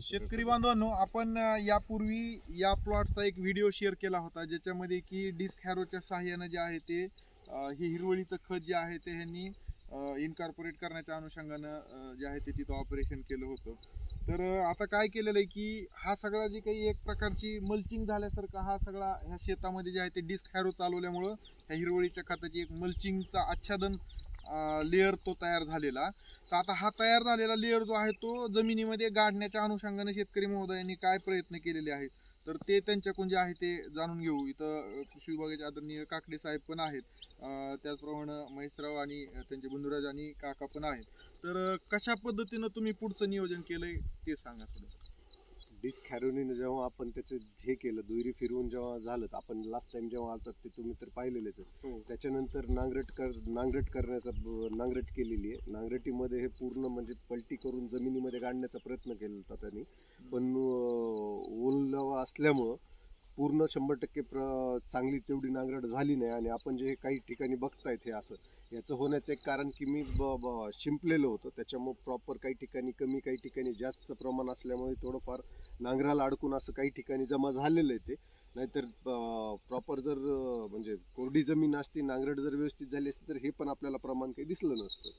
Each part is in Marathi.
शेतकरी बांधवांनो आपण अ, यापूर्वी या प्लॉटचा एक व्हिडिओ शेअर केला होता ज्याच्यामध्ये की डिस्क हॅरोच्या सहाय्यानं जे आहे ते अ, हे हिरवळीचं खत जे आहे ते ह्यांनी इनकॉर्पोरेट करण्याच्या अनुषंगानं अ, जे आहे ते तिथं ऑपरेशन केलं होतं. तर अ, आता काय केलेलं आहे की हा सगळा जे काही एक प्रकारची मल्चिंग झाल्यासारखा हा सगळा ह्या शेतामध्ये जे आहे ते डिस्क हॅरो चालवल्यामुळं ह्या हिरवळीच्या खताची एक मल्चिंगचा आच्छादन लेअर तो तयार झालेला. तर आता हा तयार झालेला लेअर जो आहे तो जमिनीमध्ये गाडण्याच्या अनुषंगाने शेतकरी महोदयांनी काय प्रयत्न केलेले आहेत? तर ते त्यांच्याकडून जे आहे ते जाणून घेऊ. इथं कृषी विभागाचे आदरणीय काकडे साहेब पण आहेत. त्याचप्रमाणे महेशराव आणि त्यांचे बंधुराज आणि काका पण आहेत. तर कशा पद्धतीनं तुम्ही पुढचं नियोजन केलंय ते सांगा थोडं. डिस्क हॅरोनीनं जेव्हा आपण त्याचं हे केलं दुहेरी फिरवून जेव्हा झालं आपण लास्ट टाइम जेव्हा आलतात ते तुम्ही तर पाहिलेलेच आहे हो. त्याच्यानंतर नांगरट कर नांगरट करण्याचा नांगरट केलेली आहे. नांगरटीमध्ये हे पूर्ण म्हणजे पलटी करून जमिनीमध्ये गाडण्याचा प्रयत्न केला होता त्यांनी. पण ओलवा असल्यामुळं पूर्ण शंभर टक्के प्र चांगली तेवढी नांगरट झाली नाही आणि आपण जे हे काही ठिकाणी बघतायत हे असं याचं होण्याचं एक कारण की मी ब ब शिंपलेलं होतं. त्याच्यामुळं प्रॉपर काही ठिकाणी कमी काही ठिकाणी जास्त प्रमाण असल्यामुळे थोडंफार नांगराला अडकून असं काही ठिकाणी जमा झालेलं आहे ते. नाहीतर प्रॉपर जर म्हणजे कोरडी जमीन असती नांगरट जर व्यवस्थित झाली असती तर हे पण आपल्याला प्रमाण काही दिसलं नसतं.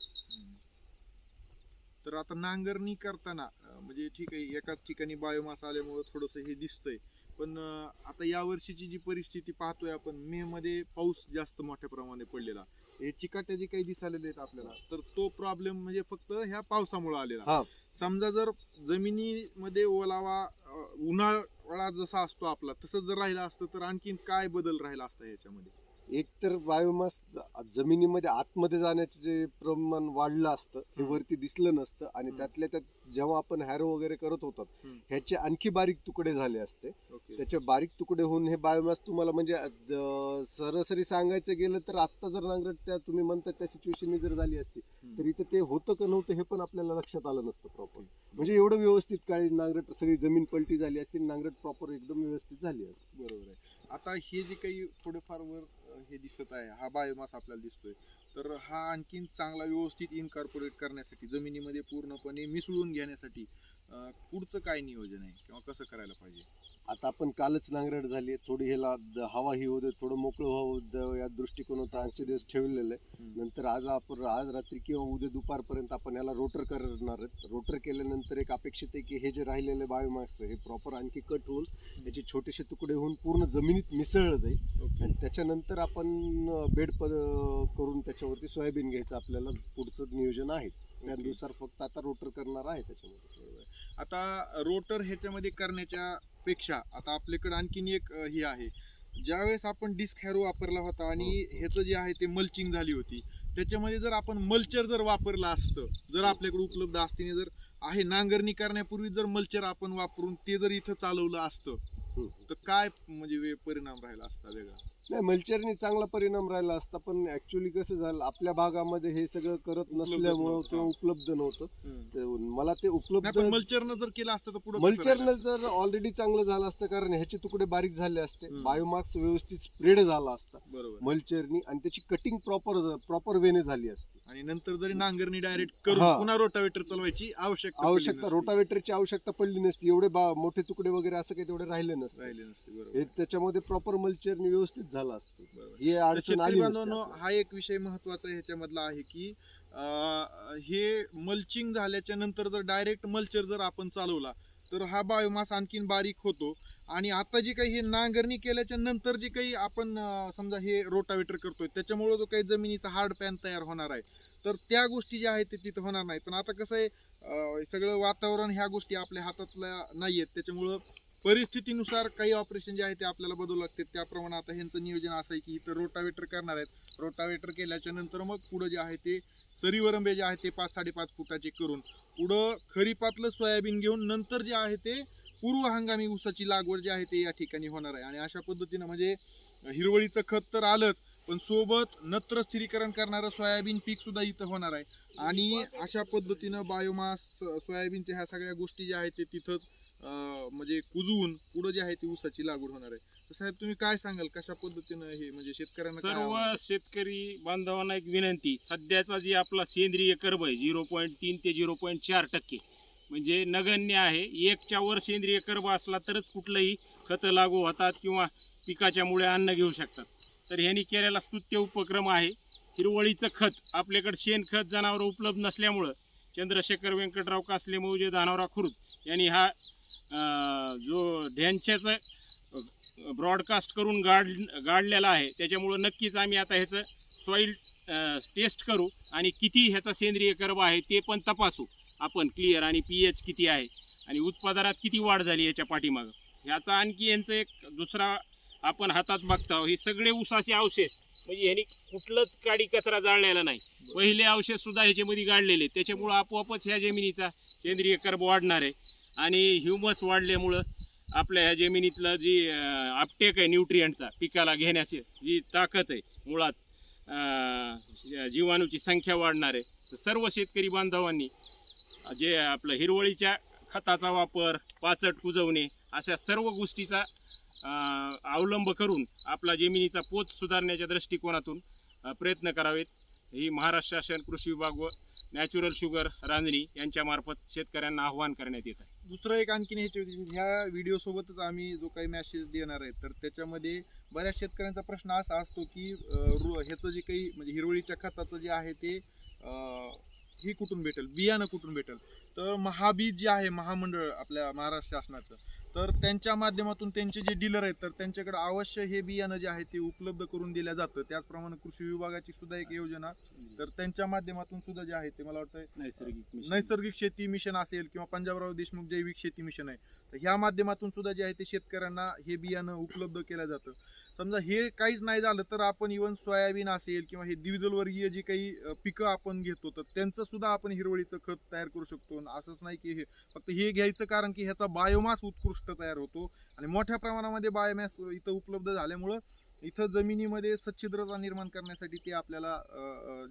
तर आता नांगरणी करताना म्हणजे ठीक आहे एकाच ठिकाणी बायोमास आल्यामुळं थोडंसं हे दिसतंय. पण आता या वर्षीची जी परिस्थिती पाहतोय आपण मे मध्ये पाऊस जास्त मोठ्या प्रमाणे पडलेला. हे चिकाट्या जे काही दिसालेले आहेत आपल्याला तर तो प्रॉब्लेम म्हणजे फक्त ह्या पावसामुळे आलेला. हा. समजा जर जमिनीमध्ये ओलावा उन्हाळा जसा असतो आपला तसंच जर राहिला असतं तर आणखीन काय बदल राहिला असता ह्याच्यामध्ये? एक तर बायोमास जमिनीमध्ये आतमध्ये जाण्याचं जे प्रमाण वाढलं असतं हे हम्म. वरती दिसलं नसतं आणि. त्यातल्या त्यात जेव्हा आपण हॅरो वगैरे करत होतात हम्म. ह्याचे आणखी बारीक तुकडे झाले असते त्याचे बारीक तुकडे होऊन हे बायोमास तुम्हाला म्हणजे सरासरी सांगायचं गेलं तर आत्ता जर नांगरट त्या तुम्ही म्हणतात त्या सिच्युएशन जर झाली असती तर इथं ते होतं का नव्हतं हे पण आपल्याला लक्षात आलं नसतं प्रॉपर म्हणजे एवढं व्यवस्थित काही नांगरट सगळी जमीन पलटी झाली असती नांगरट प्रॉपर एकदम व्यवस्थित झाली असते. बरोबर आहे. आता हे जे काही थोडेफार वर हे दिसत आहे हा बायोमास आपल्याला दिसतोय. तर हा आणखीन चांगला व्यवस्थित इनकॉर्पोरेट करण्यासाठी जमिनीमध्ये पूर्णपणे मिसळून घेण्यासाठी अ, पुढचं काय नियोजन आहे किंवा कसं करायला पाहिजे? आता आपण कालच नांगरट झाली थोडी ह्याला द- हवा ही होते थोडं मोकळं व्हावं द- या दृष्टिकोनात आजचे दिवस ठेवलेलं आहे हम्म. नंतर आज आपण आज रात्री किंवा उद्या दुपारपर्यंत आपण याला रोटर करणार आहेत. रोटर केल्यानंतर एक अपेक्षित आहे की हे जे राहिलेले बायोमास हे प्रॉपर आणखी कट होऊन याचे छोटेसे तुकडे होऊन पूर्ण जमिनीत मिसळलं जाईल. ओके. आणि त्याच्यानंतर आपण बेड करून त्याच्यावरती सोयाबीन घ्यायचं आपल्याला पुढचं नियोजन आहे. त्यानुसार फक्त आता रोटर करणार आहे त्याच्यामध्ये. आता रोटर ह्याच्यामध्ये करण्याच्या पेक्षा आता आपल्याकडे आणखीन एक अ, हे आहे. ज्यावेळेस आपण डिस्क हॅरो वापरला होता आणि ह्याचं जे आहे ते मल्चिंग झाली होती त्याच्यामध्ये जर आपण मल्चर जर वापरलं असतं जर आपल्याकडे उपलब्ध असतीने जर आहे नांगरणी करण्यापूर्वी जर मल्चर आपण वापरून ते जर इथं चालवलं असतं हम्म. तर काय म्हणजे वे- परिणाम राहिला असता वेगळा? नाही मल्चरने चांगला परिणाम राहिला असता पण ऍक्च्युली कसं झालं आपल्या भागामध्ये हे सगळं करत नसल्यामुळं नव्हतं. किंवा उपलब्ध नव्हतं. ते मला ते नाही उपलब्ध मल्चरनं जर केलं असतं तर पुढे मल्चरनं जर ऑलरेडी चांगलं झालं असतं कारण ह्याचे तुकडे बारीक झाले असते. हम्म. बायोमार्क्स व्यवस्थित स्प्रेड झाला असता. बरोबर. मल्चरनी आणि त्याची कटिंग प्रॉपर प्रॉपर वेने झाली असती. आणि नंतर जरी नांगरणी डायरेक्ट करून हा. पुन्हा रोटावेटर चालवायची आवश्यकता पडली आवश्यकता नसती. रोटावेटरची आवश्यकता पडली नसती एवढे बा- मोठे तुकडे वगैरे असं काही तेवढे राहिले नसते राहिले नसते बरोबर त्याच्यामध्ये प्रॉपर मल्चरनी व्यवस्थित झालं असतं बरोबर. हे तर अडचण शेतकरी आली नसती बांधवांनो आपल्याला. हा एक विषय महत्त्वाचा ह्याच्यामधला आहे की अं, हे मल्चिंग झाल्याच्यानंतर जर डायरेक्ट मल्चर जर आपण चालवला तर हा बायोमास आणखीन बारीक होतो. आणि आता जी काही हे नांगरणी केल्याच्यानंतर जे काही आपण समजा हे रोटावेटर करतोय त्याच्यामुळं जो काही जमिनीचा हार्ड पॅन तयार होणार आहे. तर त्या गोष्टी ज्या आहेत ते तिथं होणार नाही पण आता कसं आहे सगळं वातावरण ह्या गोष्टी आपल्या हातातल्या नाही आहेत त्याच्यामुळं परिस्थितीनुसार काही ऑपरेशन जे आहे ते आपल्याला बदलू लागते त्याप्रमाणे आता ह्यांचं नियोजन असं आहे की इथं रोटावेटर करणार आहेत. रोटावेटर केल्याच्यानंतर मग पुढं जे आहे ते सरीवरंबे जे आहे ते पाच साडेपाच फुटाचे करून पुढं खरीपातलं सोयाबीन घेऊन नंतर जे आहे ते पूर्व हंगामी ऊसाची लागवड जी आहे ते या ठिकाणी होणार आहे. आणि अशा पद्धतीनं म्हणजे हिरवळीचं खत तर आलंच पण सोबत नत्र स्थिरीकरण करणारं सोयाबीन पीक सुद्धा इथं होणार आहे. आणि अशा पद्धतीनं बायोमास सोयाबीनच्या ह्या सगळ्या गोष्टी ज्या आहेत ते तिथंच म्हणजे कुजवून पुढं जे आहे ती ऊसाची लागवड होणार आहे. तर साहेब तुम्ही काय सांगाल? कशा पद्धतीनं हे म्हणजे शेतकऱ्यांना काय सर्व आव्हान? शेतकरी बांधवांना एक विनंती. सध्याचा जे आपला सेंद्रिय कर्ब आहे झिरो पॉईंट तीन ते झिरो पॉईंट चार टक्के. म्हणजे नगण्य आहे. एकच्या वर सेंद्रिय कर्ब असला तरच कुठलंही खतं लागू होतात किंवा पिकाच्या मुळे अन्न घेऊ शकतात. तर ह्यांनी केलेला स्तुत्य उपक्रम आहे. हिरवळीचं खत आपल्याकडे शेणखत जनावर उपलब्ध नसल्यामुळं चंद्रशेखर व्यंकटराव कासले मौजे दानवरा खुर्द यांनी हा जो ढ्यांच्याचं ब्रॉडकास्ट करून गाड गाडलेला आहे त्याच्यामुळं नक्कीच आम्ही आता ह्याचं सॉईल टेस्ट करू आणि किती ह्याचा सेंद्रिय कर्ब आहे ते पण तपासू. आपण क्लिअर आणि पी एच किती आहे आणि उत्पादनात किती वाढ झाली याच्या पाठीमागं. ह्याचा आणखी यांचं एक दुसरा आपण हातात बघता हे सगळे उसाचे अवशेष म्हणजे ह्यांनी कुठलंच काडी कचरा जाळलेला नाही. पहिले औषध सुद्धा ह्याच्यामध्ये गाडलेले. त्याच्यामुळं आपोआपच ह्या जमिनीचा सेंद्रिय कर्ब वाढणार आहे. आणि ह्युमस वाढल्यामुळं आपल्या ह्या जमिनीतलं जी अपटेक आहे न्यूट्रियंटचा पिकाला घेण्याची जी ताकद आहे मुळात जीवाणूची संख्या वाढणार आहे. तर सर्व शेतकरी बांधवांनी जे आपलं हिरवळीच्या खताचा वापर पाचट कुजवणे अशा सर्व गोष्टीचा अवलंब करून आपला जमिनीचा पोत सुधारण्याच्या दृष्टिकोनातून प्रयत्न करावेत. ही महाराष्ट्र शासन कृषी विभाग व नॅचरल शुगर रांजणी यांच्यामार्फत शेतकऱ्यांना आव्हान करण्यात येत आहे. दुसरं एक आणखीन ह्याच्या ह्या व्हिडिओसोबतच आम्ही जो काही मॅसेज देणार आहे तर त्याच्यामध्ये बऱ्याच शेतकऱ्यांचा प्रश्न असा असतो की ह्याचं जे काही म्हणजे हिरवळीच्या खताचं जे आहे ते ही हे कुठून भेटेल? बियाणं कुठून भेटेल? तर महाबीज जे आहे महामंडळ आपल्या महाराष्ट्र शासनाचं तर त्यांच्या माध्यमातून त्यांचे जे डीलर आहेत तर त्यांच्याकडे अवश्य हे बियाणं जे आहे ते उपलब्ध करून दिलं जातं. त्याचप्रमाणे कृषी विभागाची सुद्धा एक योजना. तर त्यांच्या माध्यमातून सुद्धा जे आहे ते मला वाटतं नैसर्गिक. नैसर्गिक शेती मिशन असेल किंवा पंजाबराव देशमुख जैविक शेती मिशन आहे तर ह्या माध्यमातून सुद्धा जे आहे ते शेतकऱ्यांना हे बियाणं उपलब्ध केलं जातं. समजा हे काहीच नाही झालं तर आपण इवन सोयाबीन असेल किंवा हे द्विदल वर्गीय जी काही पिकं आपण घेतो तर त्यांचं सुद्धा आपण हिरवळीचं खत तयार करू शकतो. असंच नाही की हे फक्त हे घ्यायचं कारण की ह्याचा बायोमास उत्कृष्ट तयार होतो. आणि मोठ्या प्रमाणामध्ये बायोमॅस इथं उपलब्ध झाल्यामुळं इथं जमिनीमध्ये सच्छिद्रता निर्माण करण्यासाठी ते आपल्याला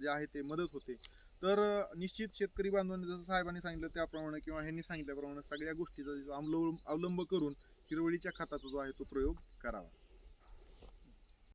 जे आहे ते मदत होते. तर निश्चित शेतकरी बांधवांनी जसं साहेबांनी सांगितलं त्याप्रमाणे किंवा ह्यांनी सांगितल्याप्रमाणे सगळ्या गोष्टीचा जो अवलंब अवलंब करून हिरवळीच्या खताचा जो आहे तो प्रयोग करावा.